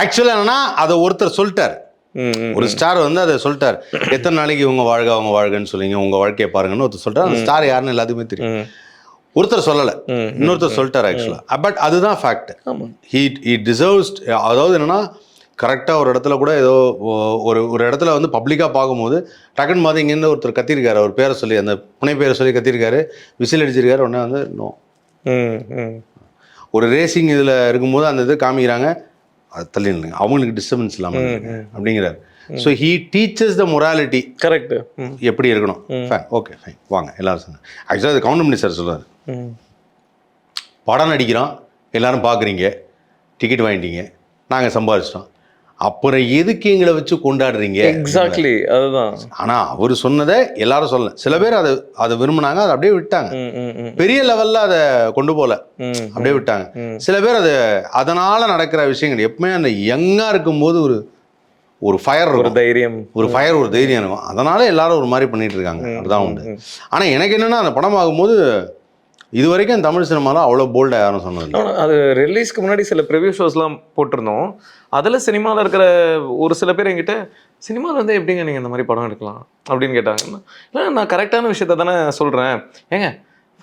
ஆக்சுவலாக என்னன்னா அதை ஒருத்தர் சொல்லிட்டார். ஒரு ஸ்டார் வந்து அதை சொல்லிட்டார். எத்தனை நாளைக்கு இவங்க வாழ்க அவங்க வாழ்கன்னு சொல்லுங்க உங்க வாழ்க்கையை பாருங்கன்னு ஒருத்தர் சொல்லிட்டார். அந்த ஸ்டார் யாருன்னு எல்லாத்துக்குமே தெரியும். ஒருத்தர் சொல்லலை. இன்னொருத்தர் சொல்லிட்டார் ஆக்சுவலாக பட் அதுதான் ஃபேக்ட் ஹீ ஹீ டிசர்வ்ஸ் அதாவது என்னன்னா கரெக்டாக ஒரு இடத்துல கூட ஏதோ ஒரு ஒரு இடத்துல வந்து பப்ளிக்காக பார்க்கும்போது டக்குன்னு பார்த்து இங்கேருந்து ஒருத்தர் கத்திருக்காரு. அவர் பேரை சொல்லி அந்த புனை பேரை சொல்லி கத்திருக்காரு. விசில் அடிச்சிருக்காரு. உடனே வந்து நோ. ஒரு ரேசிங் இதில் இருக்கும்போது அந்த இது காமிக்கிறாங்க. அது தள்ளி நில்லுங்க. அவங்களுக்கு டிஸ்டர்பன்ஸ் இல்லாமல் அப்படிங்கிறாரு. So he teaches the morality correct எப்படி இருக்கணும்? ஃபைன் ஓகே ஃபைன் வாங்க எல்லாரும் சொன்னாங்க. ஆக்சுவலாக அது கவுண்டமணி சார் சொல்லுவார் ம். படம் நடிக்கிறோம். எல்லாரும் பார்க்குறீங்க டிக்கெட் வாங்கிட்டீங்க. நாங்கள் சம்பாதிச்சிட்டோம் அப்புறம் எதுக்கு எங்களை வச்சு கொண்டாடுறீங்க? எக்ஸாக்ட்லி அதுதான். ஆனால் அவர் சொன்னதை எல்லாரும் சொல்லல. சில பேர் அதை அதை விரும்பினாங்க அதை அப்படியே விட்டாங்க. பெரிய லெவலில் அதை கொண்டு போகல. ம். அப்படியே விட்டாங்க. சில பேர் அது அதனால நடக்கிற விஷயங்கள். எப்பவுமே அந்த யங்காக இருக்கும்போது ஒரு ஒரு ஃபயர் ஒரு தைரியம். ஒரு ஃபயர் ஒரு தைரியம் இருக்கும். அதனால எல்லாரும் ஒரு மாதிரி பண்ணிட்டு இருக்காங்க. அதுதான் உண்டு. ஆனால் எனக்கு என்னன்னா அந்த படம் ஆகும்போது இது வரைக்கும் தமிழ் சினிமாவில் அவ்வளோ போல்டாக யாரும் சொன்னது அது ரிலீஸ்க்கு முன்னாடி சில ப்ரிவியூ ஷோஸ்லாம் போட்டிருந்தோம். அதில் சினிமாவில் இருக்கிற ஒரு சில பேர் என்கிட்ட சினிமாவில் வந்து எப்படிங்க நீங்கள் இந்த மாதிரி படம் எடுக்கலாம்? அப்படின்னு கேட்டாங்க. இல்லை நான் கரெக்டான விஷயத்த தானே சொல்கிறேன் ஏங்க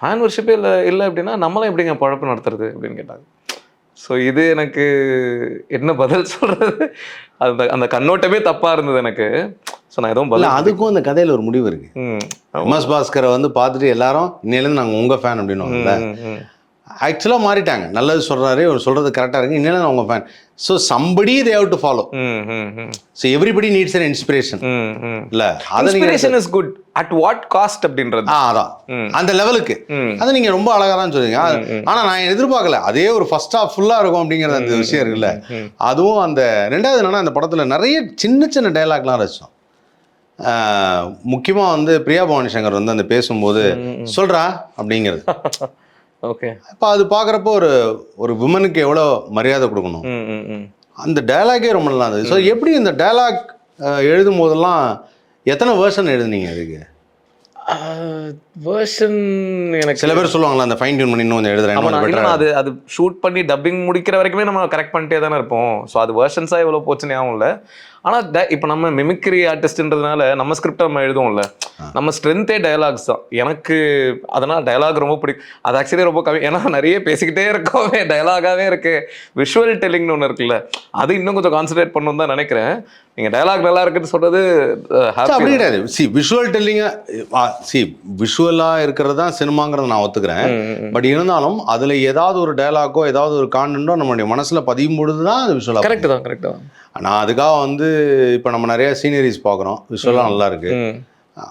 ஃபேன் வர்ஷிப்பே இல்லை இல்லை அப்படின்னா நம்மளாம் எப்படிங்க பழப்பு நடத்துறது அப்படின்னு கேட்டாங்க. ஸோ இது எனக்கு என்ன பதில் சொல்கிறது அந்த அந்த கண்ணோட்டமே தப்பாக இருந்தது எனக்கு. ஸோ நான் எதுவும் இல்லை அதுக்கும் அந்த கதையில் ஒரு முடிவு இருக்கு. எம்எஸ் பாஸ்கரை வந்து பார்த்துட்டு எல்லாரும் இன்னையிலேருந்து நாங்கள் உங்கள் ஃபேன் ம். ஆக்சுவலாக மாறிட்டாங்க. நல்லது சொல்கிறாரு அவர் சொல்கிறது கரெக்டாக இருக்கு. இன்னிலேருந்து நான் உங்கள் fan so somebody they have to follow. So everybody needs an inspiration. இல்லை அதை நீங்கள் inspiration is good at what cost அப்படின்றது. ஆ அதான். அந்த லெவலுக்கு. அதை நீங்க ரொம்ப அழகா தான் சொல்றீங்க. ஆனா நான் எதிர்பார்க்கல. அதே ஒரு ஃபர்ஸ்ட் ஹாஃப் ஃபுல்லா இருக்கும் அப்படிங்கிற அந்த விஷயம் இருக்குல்ல. அதுவும் அந்த ரெண்டாவது என்னன்னா அந்த படத்துல நிறைய சின்ன சின்ன டைலாக்லாம் ரசிச்சோம். ஆஹ் முக்கியமா வந்து பிரியா பவானி சங்கர் வந்து அந்த பேசும்போது சொல்றா அப்படிங்கிறது. ஓகே. அப்போ அது பார்க்குறப்போ ஒரு ஒரு விமனுக்கு எவ்வளோ மரியாதை கொடுக்கணும்? அந்த டயலாகே ரொம்ப நல்லா இருந்தது. ஸோ எப்படி இந்த டயலாக் எழுதும் போதெல்லாம் எத்தனை வேர்ஷன் எழுதுனீங்க அதுக்கு வேர்ஷன் எனக்கு சில பேர் சொல்லுவாங்களா அந்த ஃபைன் டியூன் பண்ணி இன்னும் கொஞ்சம் எழுதுறேன் அது அது ஷூட் பண்ணி டப்பிங் முடிக்கிற வரைக்குமே நம்ம கரெக்ட் பண்ணிட்டே தானே இருப்போம். ஸோ அது வேர்ஷன்ஸாக எவ்வளோ போச்சுன்னு ஞாபகம் இல்லை. ஆனால் இப்போ நம்ம மிமிக்ரி ஆர்டிஸ்ட்ன்றதுனால நம்ம ஸ்கிரிப்ட் நம்ம எழுதுவோம்ல. நம்ம ஸ்ட்ரென்த்தே டயலாக்ஸ் தான். எனக்கு அதனால் டயலாக் ரொம்ப பிடிக்கும். அது ஆக்சுவலி ரொம்ப கம்மி. ஏன்னா நிறைய பேசிக்கிட்டே இருக்கோமே. டயலாகாகவே இருக்கு. விஷுவல் டெல்லிங்னு ஒன்று இருக்குல்ல. அது இன்னும் கொஞ்சம் கான்சன்ட்ரேட் பண்ணணும் தான் நினைக்கிறேன். நீங்கள் டயலாக் நல்லா இருக்குன்னு சொல்றது சரி, அப்படி கிடையாது. சி விஷுவல் டெல்லிங்க சி விஷுவலாக இருக்கிறது தான் சினிமாங்கிறத நான் ஒத்துக்கிறேன். பட் இருந்தாலும் அதில் ஏதாவது ஒரு டயலாக்கோ ஏதாவது ஒரு காண்டோ நம்மளுடைய மனசில் பதியும் பொழுது தான் அது விஷுவலாக கரெக்ட் தான் கரெக்ட் தான். நான் அதுக்காக வந்து இப்போ நம்ம நிறைய சீனரிஸ் பார்க்குறோம். விஷுவலாக நல்லா இருக்கு. ம்.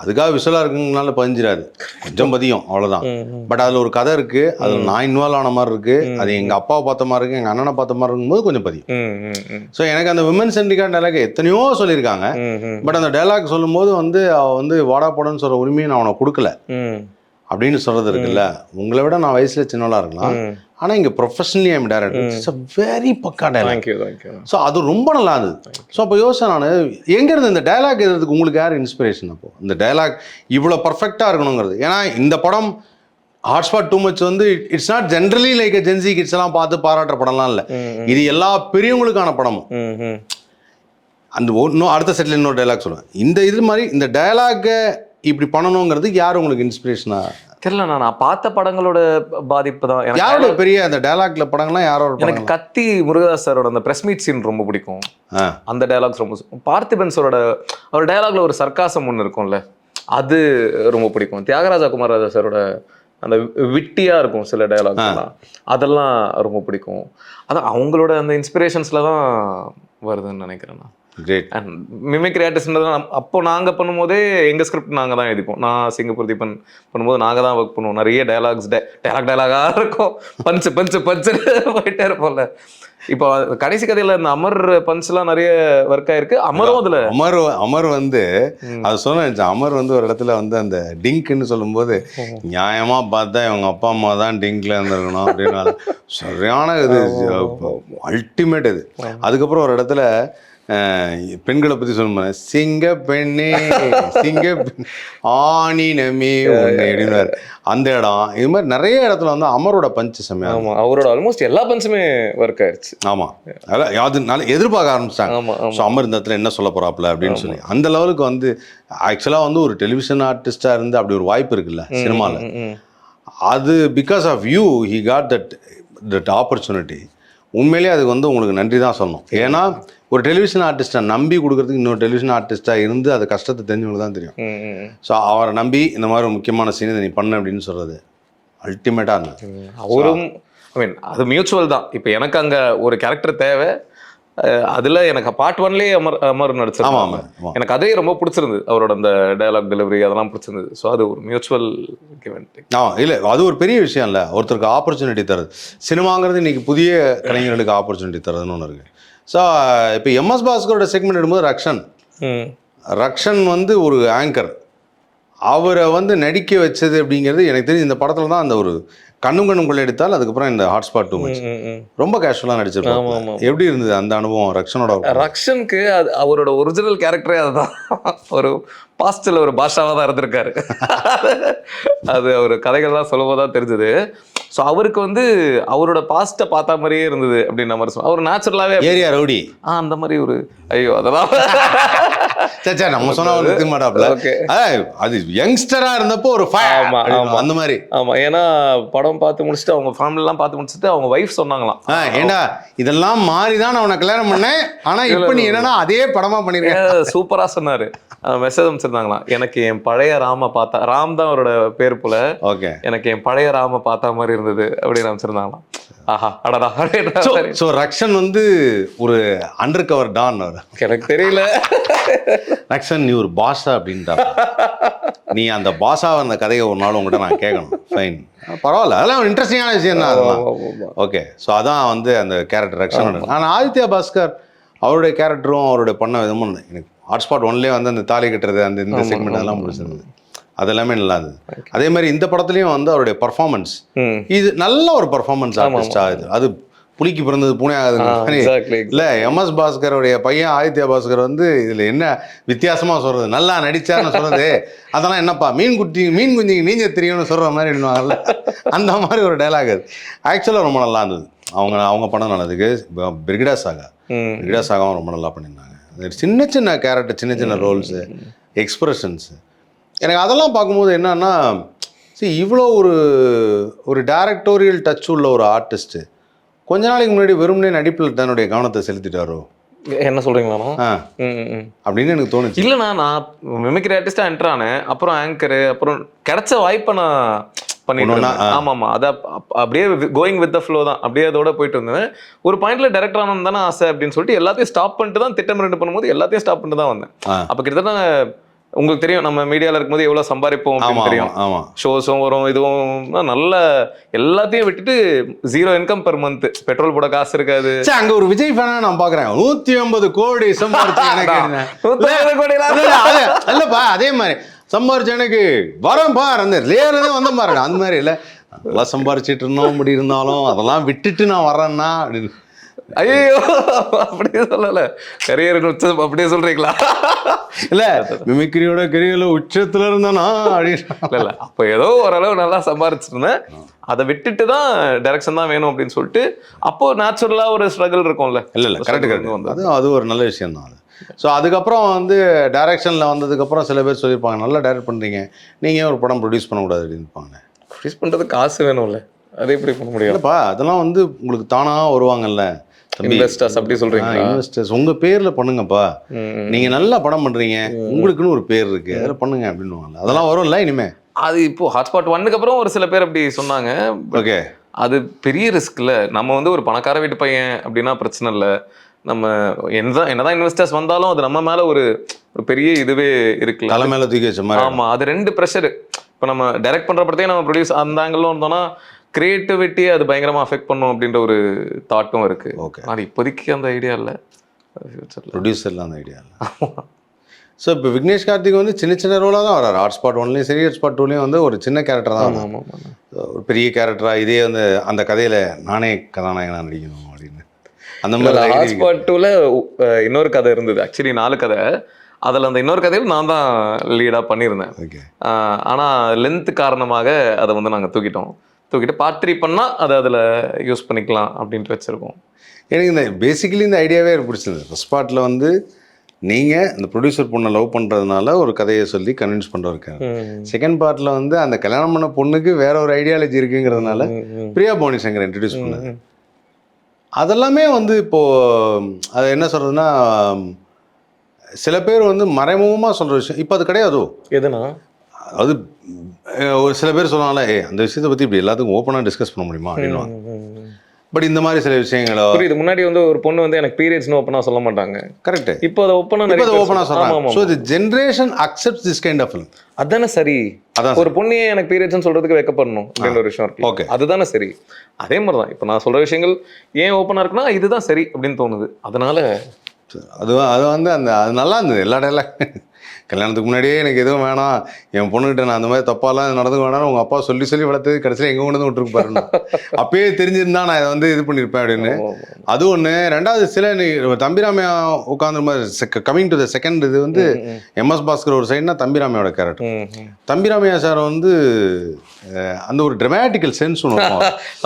அதுக்காக விஷுவலாக இருக்குங்கனால பதிஞ்சிடாது கொஞ்சம் பதியும் அவ்வளோதான். பட் அதில் ஒரு கதை இருக்கு அதில் நான் இன்வால்வ் ஆன மாதிரி இருக்கு அது எங்கள் அப்பாவை பார்த்த மாதிரி இருக்கு எங்கள் அண்ணனை பார்த்த மாதிரி இருக்கும்போது கொஞ்சம் பதியும். ஸோ எனக்கு அந்த விமன் சென்டிகா டைலாக் எத்தனையோ சொல்லியிருக்காங்க. பட் அந்த டைலாக் சொல்லும்போது வந்து அவ வந்து வாடா போடன்னு சொல்கிற உரிமையை நான் அவனை கொடுக்கல. அப்படின்னு சொல்றது இருக்குல்ல. உங்களை விட நான் வயசுல சின்னவளா இருக்கலாம். ம். ஆனா இங்க professionally I'm director it's a very பக்கா டைலாக் ஸோ அது ரொம்ப நல்லா இருந்தது. ஸோ அப்போ யோசனை நான் எங்க இருந்து இந்த டைலாக் எழுதுறதுக்கு உங்களுக்கு யார் இன்ஸ்பிரேஷன் அப்போ? இந்த டைலாக் இவ்வளோ பர்ஃபெக்டாக இருக்கணுங்கிறது. ஏன்னா இந்த படம் ஹாட்ஸ்பாட் டூ மச் வந்து it's not generally like Gen Z kids எல்லாம் பார்த்து பாராட்டுற படம்லாம் இல்லை. இது எல்லா பெரியவங்களுக்கான படமும். அந்த இன்னும் அடுத்த செட்டில் இன்னொரு டைலாக் சொல்லுவேன். இந்த இது மாதிரி இந்த டைலாக்கை இப்படி பண்ணணுங்கிறதுக்கு யார் உங்களுக்கு இன்ஸ்பிரேஷனா தெரியல நான் பார்த்த படங்களோட பாதிப்பு தான். யாரோட பெரிய அந்த டைலாக்ல படங்கள்லாம் யாரோட எனக்கு கத்தி முருகதாஸ் சாரோட அந்த பிரஸ் மீட் சீன் ரொம்ப பிடிக்கும். அந்த டயலாக்ஸ் ரொம்ப பார்த்திபன் சாரோட அவர் டயலாக்ல ஒரு சர்க்காசம் ஒன்று இருக்கும்ல அது ரொம்ப பிடிக்கும். தியாகராஜா குமாரராஜா சாரோட அந்த விட்டியா இருக்கும் சில டயலாக்ஸ்லாம் அதெல்லாம் ரொம்ப பிடிக்கும். அதான் அவங்களோட அந்த இன்ஸ்பிரேஷன்ஸ்ல தான் வருதுன்னு நினைக்கிறேன் நான் கிரேட் அண்ட் மிமிக்ரி ஆர்டிஸ்ட்ன்றது அப்போ நாங்கள் பண்ணும்போதே எங்கள் ஸ்கிரிப்ட் நாங்கள் தான் எழுதிப்போம். நான் சிங்கப்பூர் தீபன் பண்ணும்போது நாங்கள் தான் ஒர்க் பண்ணுவோம். நிறைய டயலாக்ஸ் டயலாக் டயலாகாக இருக்கும். பஞ்சு பஞ்சு பஞ்சு போயிட்டே இருப்போம்ல. இப்போ கடைசி கதையில் இந்த அமர் பஞ்ச்லாம் நிறைய ஒர்க் ஆயிருக்கு. அமரும் அதில். அமர் அமர் வந்து அது சொன்னேன் அமர் வந்து ஒரு இடத்துல வந்து அந்த டிங்க்னு சொல்லும்போது நியாயமா பார்த்தா இவங்க அப்பா அம்மா தான் டிங்க்ல இருந்திருக்கணும் அப்படின்னு சரியான இது அல்டிமேட் இது. அதுக்கப்புறம் ஒரு இடத்துல பெண்களை பற்றி சொல்லும்போது சிங்க பெண்ணே சிங்க பெண், ஆணினமே அப்படின்னாரு அந்த இடம் இது மாதிரி நிறைய இடத்துல வந்து அமரோட பஞ்சு செம்மையா ஆமா அவரோட ஆல்மோஸ்ட் எல்லா பஞ்சுமே ஒர்க் ஆயிருச்சு. ஆமாம் அதான் அது நல்ல எதிர்பார்க்க ஆரம்பிச்சிட்டாங்க. ஆமா ஸோ அமர் இந்த இடத்துல என்ன சொல்ல போறாப்புல அப்படின்னு சொல்லி. அந்த லெவலுக்கு வந்து ஆக்சுவலாக வந்து ஒரு டெலிவிஷன் ஆர்டிஸ்டாக இருந்து அப்படி ஒரு வாய்ப்பு இருக்குல்ல சினிமாவில். அது because of you he got that that opportunity உண்மையிலேயே அதுக்கு வந்து உங்களுக்கு நன்றி தான் சொல்லணும் ஏன்னா ஒரு டெலிவிஷன் ஆர்டிஸ்ட்டை நம்பி கொடுக்கறதுக்கு இன்னொரு டெலிவிஷன் ஆர்டிஸ்ட்டாக இருந்து அது கஷ்டத்தை தெரிஞ்சவங்களுக்கு தான் தெரியும். ஸோ அவரை நம்பி இந்த மாதிரி ஒரு முக்கியமான சீன் நீ பண்ணு அப்படின்னு சொல்கிறது அல்டிமேட்டாக இருந்தது அவரும் ஐ மீன் அது மியூச்சுவல் தான். இப்போ எனக்கு அங்க ஒரு கேரக்டர் தேவை. அதுல எனக்கு பார்ட் ஒன்லயே அமர் அமர் ஆமாம் எனக்கு அதே ரொம்ப பிடிச்சிருந்தது. அவரோட அந்த டயலாக் டெலிவரி அதெல்லாம் பிடிச்சிருந்தது. ஸோ அது ஒரு மியூச்சுவல் ஆ இல்லை அது ஒரு பெரிய விஷயம் இல்லை. ஒருத்தருக்கு ஆப்பர்ச்சுனிட்டி தருது சினிமாங்கிறது இன்னைக்கு புதிய கலைஞர்களுக்கு ஆப்பர்ச்சுனிட்டி தருதுன்னு ஒன்று இருக்குது ஸோ இப்போ எம்எஸ் பாஸ்கரோட செக்மெண்ட் எடுக்கும்போது ரக்ஷன். ரக்ஷன் வந்து ஒரு ஆங்கர் அவரை வந்து நடிக்க வச்சது அப்படிங்கிறது எனக்கு தெரிஞ்சு இந்த படத்தில் தான் அந்த ஒரு கண்ணும் கண்ணும் கொள்ளையடித்தால் அதுக்கப்புறம் இந்த ஹாட்ஸ்பாட் டூ மச். ரொம்ப கேஷுவலாக நடிச்சிருப்பாங்க. எப்படி இருந்தது அந்த அனுபவம் ரக்ஷனோட ரக்ஷனுக்கு அது அவரோட ஒரிஜினல் கேரக்டரே அதுதான். ஒரு பாஸ்டில் ஒரு பாஷாவாக தான் இருந்திருக்காரு. அது அவர் கதைகள் தான் சொல்லும்போது தான் தெரிஞ்சது. ஸோ அவருக்கு வந்து அவரோட பாஸ்ட்டை பார்த்தா மாதிரியே இருந்தது அப்படின்ற மாதிரி சொன்னார் அவர் நேச்சுரலாகவே ஏரியா ரவுடி. ஆ அந்த மாதிரி ஒரு ஐயோ அதெல்லாம் சச்சா நம்ம சொன்னா அவர் எடுத்துக்க மாட்டாப்ல அது யங்ஸ்டரா இருந்தப்போ ஒரு ஆமா. அந்த மாதிரி. ஆமா ஏன்னா படம் பார்த்து முடிச்சுட்டு அவங்க ஃபேமிலிலாம் பார்த்து முடிச்சுட்டு அவங்க ஒய்ஃப் சொன்னாங்களாம். ஏண்டா இதெல்லாம் மாறி தான் நான் உனக்கு கல்யாணம் பண்ணேன். ஆனா இப்போ நீ என்னன்னா அதே படமா பண்ணிருக்க? சூப்பரா சொன்னாரு. மெசேஜ் அமைச்சிருந்தாங்களாம் எனக்கு என் பழைய ராம பார்த்தா ராம் தான் அவரோட பேர் போல. ஓகே. எனக்கு என் பழைய ராம பார்த்தா மாதிரி இருந்தது அப்படின்னு அமைச்சிருந்தாங்களாம் ஆஹா அடடா அப்படின்ற ஸோ ரக்ஷன் வந்து ஒரு அண்டர் கவர் டான் அவர். எனக்கு தெரியல. ரக்ஷன் நீ ஒரு பாஷா அப்படின்ட்டா நீ அந்த பாஷா அந்த கதையை ஒரு நாள் உங்கள்கிட்ட நான் கேட்கணும் ஃபைன் பரவாயில்ல. அதெல்லாம் ஒரு இன்ட்ரெஸ்டிங்கான விஷயம் தான் அதெல்லாம். ஓகே ஸோ அதான் வந்து அந்த கேரக்டர் ரக்ஷனோட ஆனால் ஆதித்யா பாஸ்கர் அவருடைய கேரக்டரும் அவருடைய பண்ண விதமும் எனக்கு ஹாட்ஸ்பாட் ஒன்லேயே வந்து அந்த தாலி கட்டுறது அந்த இந்த செக்மெண்ட் எல்லாம் பிடிச்சிருந்தது அதெல்லாமே நல்லா இருந்தது. அதே மாதிரி இந்த படத்துலையும் வந்து அவருடைய பர்ஃபார்மன்ஸ் இது நல்ல ஒரு பர்ஃபார்மன்ஸ் ஆர்டிஸ்ட் ஆகுது அது புலிக்கு பிறந்தது பூனை ஆகுது இல்ல எம்எஸ் பாஸ்கருடைய பையன் ஆதித்யா பாஸ்கர் வந்து இதுல என்ன வித்தியாசமா சொல்றது? நல்லா நடிச்சார்னு சொல்றது. அதெல்லாம் என்னப்பா மீன் குட்டி மீன் குஞ்சுக்கு நீஞ்ச தெரியும்னு சொல்ற மாதிரி எழுதுவாங்கல்ல அந்த மாதிரி ஒரு டைலாக் அது. ஆக்சுவலாக ரொம்ப நல்லா இருந்தது. அவங்க அவங்க படம் நல்லதுக்கு. பிரிகிடா சாகா. பிரிகிடா சாகாவும் ரொம்ப நல்லா பண்ணியிருந்தாங்க. அது சின்ன சின்ன கேரக்டர் சின்ன சின்ன ரோல்ஸு எக்ஸ்பிரஷன்ஸு எனக்கு அதெல்லாம் பார்க்கும்போது என்னன்னா see இவ்வளோ ஒரு ஒரு டைரக்டோரியல் டச் உள்ள ஒரு ஆர்டிஸ்ட்டு கொஞ்ச நாளைக்கு முன்னாடி வெறுமனே நடிப்பில் தன்னுடைய கவனத்தை செலுத்திட்டாரோ? என்ன சொல்றீங்களா ஆ. ம் ம், அப்படின்னு எனக்கு தோணுச்சு. இல்லைண்ணா நான் மிமிக்ரி ஆர்டிஸ்டா என்டர் ஆனேன். அப்புறம் ஆங்கரு அப்புறம் கிடைச்ச வாய்ப்பை நான் பண்ணிட்டு ஒண்ணொண்ணா, இருந்தேன். ஆமா ஆமா அத அப்- அப்படியே கோயிங் வித் த ஃப்ளோ தான். அப்படியே அதோட போயிட்டு இருந்தேன் ஒரு பாயிண்ட்ல டேரக்டர் ஆனது தானே ஆசை அப்படின்னு சொல்லிட்டு எல்லாத்தையும் ஸ்டாப் பண்ணிட்டு தான் திட்டம் ரெண்டு பண்ணும்போது எல்லாத்தையும் ஸ்டாப் பண்ணிட்டு தான் வந்தேன். அப்ப கிட்டத்தட்ட உங்களுக்கு தெரியும் நம்ம மீடியால இருக்கும்போது எவ்வளவு சம்பாதிப்போம் தெரியும். ஆமா ஷோஸும் வரும் இதுவும் நல்ல எல்லாத்தையும் விட்டுட்டு zero income per month petrol போட காசு இருக்காது. அங்க ஒரு விஜய் ஃபேனா நான் பாக்குறேன். நூத்தி ஐம்பது கோடி இல்லப்பா அதே மாதிரி. சம்பாரிச்சு எனக்கு வரேன் பார் அந்த லேருந்து வந்த பாருங்க அந்த மாதிரி இல்ல. நல்லா சம்பாரிச்சிட்டு இருந்தோம் அப்படி இருந்தாலும் அதெல்லாம் விட்டுட்டு நான் வரேன்னா அப்படின்னு. ஐயோ அப்படியே சொல்லல. கரியர் உச்சம் அப்படியே சொல்றீங்களா? இல்ல மிமிக்ரியோட கரியர்ல உச்சத்துல இருந்தனா அப்படின்னு இல்ல இல்ல. அப்போ ஏதோ ஓரளவு நல்லா சம்பாரிச்சிருந்தேன் அதை விட்டுட்டு தான் டைரக்ஷன் தான் வேணும் அப்படின்னு சொல்லிட்டு அப்போ நேச்சுரலா ஒரு ஸ்ட்ரகிள் இருக்கும்ல. இல்ல இல்ல கரெக்ட் கரெக்ட் அது அது ஒரு நல்ல விஷயம் தான் அது. ஸோ அதுக்கப்புறம் வந்து டைரக்ஷனில் வந்ததுக்கப்புறம் சில பேர் சொல்லியிருப்பாங்க நல்லா டைரக்ட் பண்ணுறீங்க நீங்கள் ஏன் ஒரு படம் ப்ரொடியூஸ் பண்ணக்கூடாது? அப்படின்பாங்க ப்ரொடியூஸ் பண்றது காசு வேணும்ல. அது எப்படி பண்ண முடியும்? இல்லைப்பா அதெல்லாம் வந்து உங்களுக்கு தானாக வருவாங்கல்ல. இன்வெஸ்டர்ஸ் அப்படி சொல்றீங்களா? இன்வெஸ்டர்ஸ் உங்கள் பேரில் பண்ணுங்கப்பா. நீங்கள் நல்லா படம் பண்ணுறீங்க உங்களுக்குன்னு ஒரு பேர் இருக்கு. அதில் பண்ணுங்க அப்படின்னுவாங்கல்ல அதெல்லாம் வரும்ல இனிமே? அது இப்போ ஹாட்ஸ்பாட் ஒன்னுக்கு அப்புறம் ஒரு சில பேர் அப்படி சொன்னாங்க. ஓகே. அது பெரிய ரிஸ்க்ல நம்ம வந்து ஒரு பணக்கார வீட்டு பையன் அப்படின்னா பிரச்சனை இல்லை. நம்ம என்னதான் என்னதான் இன்வெஸ்டர்ஸ் வந்தாலும் அது நம்ம மேல ஒரு ஒரு பெரிய இதுவே இருக்குல்ல. தலை மேலே தூக்கி வச்ச மாதிரி. ஆமா அது ரெண்டு ப்ரெஷர் இப்போ நம்ம டைரக்ட் பண்ற படத்தையே நம்ம ப்ரொடியூஸ் அந்த ஆங்கிள் இருந்தோம்னா கிரியேட்டிவிட்டி அது பயங்கரமா அஃபெக்ட் பண்ணும் அப்படின்ற ஒரு தாட்டும் இருக்கு. ஓகே ஆனா இப்போதைக்கு அந்த ஐடியா இல்லை. ஃபியூச்சர்ல ப்ரொடியூசர்லாம் அந்த ஐடியா இல்லை. ஸோ இப்போ விக்னேஷ் கார்த்திக் வந்து சின்ன சின்ன ரோலாக தான் வராரு ஹாட் ஸ்பாட் ஒன்லையும் சரி ஹாட் ஸ்பாட் டூலையும் வந்து ஒரு சின்ன கேரக்டர் தான் ஒரு பெரிய கேரக்டராக இதே வந்து அந்த கதையில் நானே கதாநாயகனாக நடிக்கணும் அப்படின்னு. அந்த மாதிரி இருக்கு. ஹாட்ஸ்பாட் டூல இன்னொரு கதை இருந்தது. ஆக்சுவலி நாலு கதை. அதுல அந்த இன்னொரு கதையில் நான் தான் லீடா பண்ணியிருந்தேன். ஓகே ஆஹ் ஆனா லென்த் காரணமாக அதை வந்து நாங்க தூக்கிட்டோம். தூக்கிட்டு பார்ட் த்ரீ பண்ணா அதை அதுல யூஸ் பண்ணிக்கலாம் அப்படின்ட்டு வச்சிருக்கோம். எனக்கு இந்த பேசிக்கலி இந்த ஐடியாவே பிடிச்சிருந்தது. ஃபஸ்ட் பார்ட்டில் வந்து நீங்கள் இந்த ப்ரொடியூசர் பொண்ணை லவ் பண்ணுறதுனால ஒரு கதையை சொல்லி கன்வின்ஸ் இருக்காங்க செகண்ட் பார்ட்டில் வந்து அந்த கல்யாணம் பண்ண பொண்ணுக்கு வேற ஒரு ஐடியாலஜி இருக்குங்கிறதுனால பிரியா பவானி சங்கர் இன்ட்ரடியூஸ் பண்ணது அதெல்லாமே வந்து இப்போ அது என்ன சொல்றதுன்னா சில பேர் வந்து மறைமுகமாக சொல்ற விஷயம் இப்போ அது கிடையாதோ? எதுனா? அது ஒரு சில பேர் சொல்லுவாங்களே "ஏய், அந்த விஷயத்தை பற்றி இப்படி எல்லாத்துக்கும் ஓப்பனாக டிஸ்கஸ் பண்ண முடியுமா? அப்படின்னு பட் இந்த மாதிரி சில விஷயங்களோ புரியுது. முன்னாடி வந்து ஒரு பொண்ணு வந்து எனக்கு பீரியட்ஸ்னு ஓப்பனா சொல்ல மாட்டாங்க. கரெக்ட் இப்போ அதை ஓப்பனா இப்போ அதை ஓப்பனாக சொல்கிறாங்க so the generation accept this kind of அதானே சரி. அதான் ஒரு பொண்ணையே எனக்கு பீரியட்ஸ்னு சொல்றதுக்கு வைக்கப்படணும் அப்படின்னு ஒரு விஷயம் இருக்கு. Okay. அதுதானே சரி. அதே மாதிரி தான் இப்போ நான் சொல்ற விஷயங்கள் ஏன் ஓப்பனா இருக்குன்னா இதுதான் சரி அப்படின்னு தோணுது. அதனால அது அது வந்து அந்த அது நல்லா இருந்தது. எல்லா டைலாக் கல்யாணத்துக்கு முன்னாடியே எனக்கு எதுவும் வேணாம். என் பொண்ணுகிட்ட நான் அந்த மாதிரி தப்பாலாம் நடந்துக்க வேணாம் உங்கள் அப்பா சொல்லி சொல்லி வளர்த்தது கடைசியில் எங்கே கொண்டு வந்து விட்டுருக்கு பாருங்க அப்பயே தெரிஞ்சிருந்தா நான் இதை வந்து இது பண்ணியிருப்பேன் அப்படின்னு. அது ஒன்று ரெண்டாவது சில தம்பிராமையா உட்காந்து கமிங் டு த செகண்ட் இது வந்து எம்எஸ் பாஸ்கர் ஒரு சைடுனா தம்பிராமையோட கேரக்டர். தம்பிராமையா சார் வந்து அந்த ஒரு ட்ரமேட்டிக்கல் சென்ஸ் ஒன்று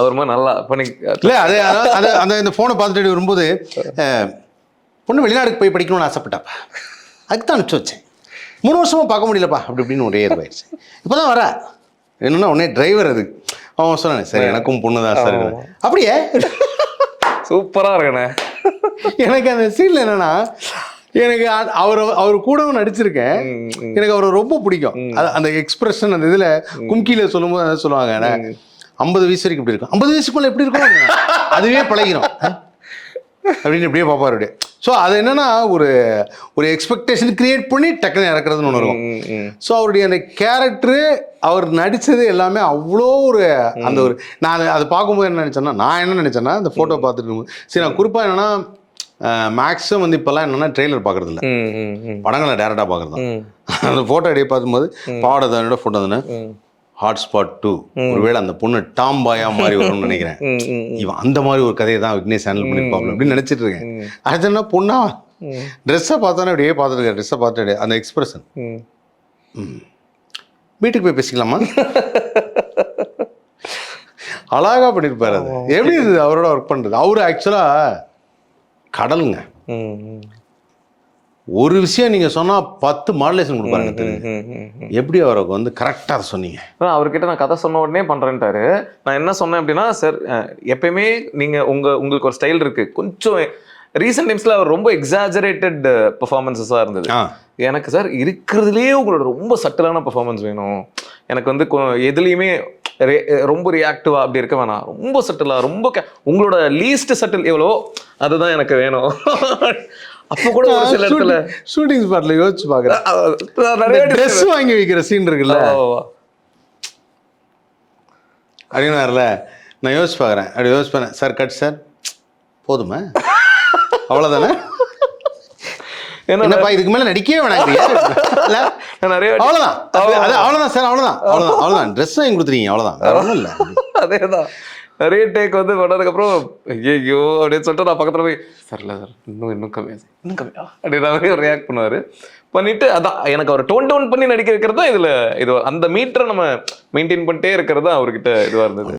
அவர் மாதிரி நல்லா பண்ணி இல்லை அது அந்த இந்த ஃபோனை பார்த்துட்டு வரும்போது பொண்ணு வெளிநாடுக்கு போய் படிக்கணும்னு ஆசைப்பட்டாப்பா. அதுக்கு தான் அனுப்பிச்சு வச்சேன். மூணு வருஷமா பார்க்க முடியலப்பா. அப்படி இப்படின்னு ஒரே இதுவாயிடுச்சு இப்போ தான் வரா. என்னன்னா உடனே டிரைவர் அது. அவன் சொன்னானே சரி எனக்கும் பொண்ணு தான் சார். அப்படியே. சூப்பரா இருக்கண்ணே எனக்கு அந்த சீனில் என்னன்னா எனக்கு அவர் அவர் கூடவும் நடிச்சிருக்கேன். எனக்கு அவரை ரொம்ப பிடிக்கும். அது- அந்த எக்ஸ்பிரஷன் அந்த இதில் கும்கியில சொல்லும்போது என்ன? சொல்லுவாங்க ஐம்பது வயசு வரைக்கும் இப்படி இருக்கும். ஐம்பது வயசுக்கு மேலே எப்படி இருக்கும் அதுவே பழகிடும் அப்படின்னு இப்படியே பார்ப்பாரு அப்படியே. ஸோ அது என்னன்னா ஒரு ஒரு எக்ஸ்பெக்டேஷன் கிரியேட் பண்ணி டக்குன்னு இறக்குறதுன்னு ஒன்று இருக்கும். ஸோ அவருடைய அந்த கேரக்டரு அவர் நடித்தது எல்லாமே அவ்வளோ ஒரு அந்த ஒரு நான் அதை பார்க்கும்போது என்ன நினச்சேன்னா நான் என்ன நினச்சேன்னா அந்த ஃபோட்டோ பார்த்துட்டு சரி நான் குறிப்பாக என்னன்னா மேக்ஸிமம் வந்து இப்போல்லாம் என்னன்னா ட்ரெய்லர் பார்க்குறது இல்லை. படங்களை டேரெக்டாக பார்க்குறது தான் அந்த ஃபோட்டோ அப்படியே பார்க்கும்போது பாவாடை தானோட ஃபோட்டோ தானே. ஹாட்ஸ்பாட் டூ ஒருவேளை அந்த பொண்ணு டாம் பாயா மாதிரி வரும்னு நினைக்கிறேன். இவன் அந்த மாதிரி ஒரு கதையை தான் விக்னேஷ் ஹேண்டில் பண்ணிருப்பாப்ல அப்படின்னு நினைச்சிட்டு இருக்கேன். அது என்ன பொண்ணா. ட்ரெஸ்ஸை பார்த்தானே அப்படியே பார்த்துருக்கேன் ட்ரெஸ்ஸை பார்த்துட்டு அந்த எக்ஸ்பிரஷன். வீட்டுக்கு போய் பேசிக்கலாமா? அழகா பண்ணியிருப்பாரு அது. எப்படி இது அவரோட ஒர்க் பண்றது? அவரு ஆக்சுவலா கடலுங்க. ஒரு விஷயம் நீங்க சொன்னா பத்து மாடுலேஷன் ம். எப்படி அவருக்கு வந்து கரெக்டா அதை சொன்னீங்க? அவர்கிட்ட நான் கதை சொன்ன உடனே பண்றேன்ட்டாரு. நான் என்ன சொன்னேன் அப்படின்னா சார் எப்பயுமே நீங்க உங்க உங்களுக்கு ஒரு ஸ்டைல் இருக்கு. கொஞ்சம் ரீசெண்ட் டைம்ஸ்ல அவர் ரொம்ப எக்ஸாஜரேட்டட் பெர்ஃபார்மன்ஸஸா இருந்தது. எனக்கு சார் இருக்கிறதுலேயே உங்களோட ரொம்ப சட்டிலான பெர்ஃபார்மன்ஸ் வேணும். எனக்கு வந்து எதுலேயுமே ரொம்ப ரியாக்டிவா அப்படி இருக்க வேணாம். ரொம்ப சட்டிலா ரொம்ப உங்களோட லீஸ்ட் சட்டில் எவ்வளோ அதுதான் எனக்கு வேணும். அப்போ கூட ஒரு சில இடத்துல ஷூட்டிங் ஸ்பாட்ல யோசிச்சு நான் நிறைய ட்ரெஸ் வாங்கி வைக்கிற சீன் இருக்குல்ல? ஆமா. அப்படின்னு வரல நான் யோசிச்சு பார்க்குறேன் அப்படி யோசிச்சு பாறேன் சார் கட் சார் போதுமா? அவ்வளோதானே என்னப்பா இதுக்கு மேலே நடிக்கவே? நான் நிறைய அவ்வளோதான் அவ்வளோதான் சார் அவ்வளோதான் அவ்வளோதான் அவ்வளோதான் ட்ரெஸ் வாங்கி கொடுத்துருக்கீங்க அவ்வளோதான் ஒன்றும் இல்லை. டேக் வந்து பண்ணதுக்கப்புறம் ஐயோ அப்படின்னு சொல்லிட்டு நான் பக்கத்தில் போய் சார் இல்லை சார் இன்னும் இன்னும் கம்மியா சார் இன்னும் கம்மியா? அப்படின்ற மாதிரி ரியாக்ட் பண்ணுவார். பண்ணிட்டு அதான் எனக்கு அவர் டோன் டவுன் பண்ணி நடிக்க வைக்கிறது தான் இதில் இது அந்த மீட்டரை நம்ம மெயின்டைன் பண்ணிட்டே இருக்கிறது தான் அவர்கிட்ட இதுவாக இருந்தது.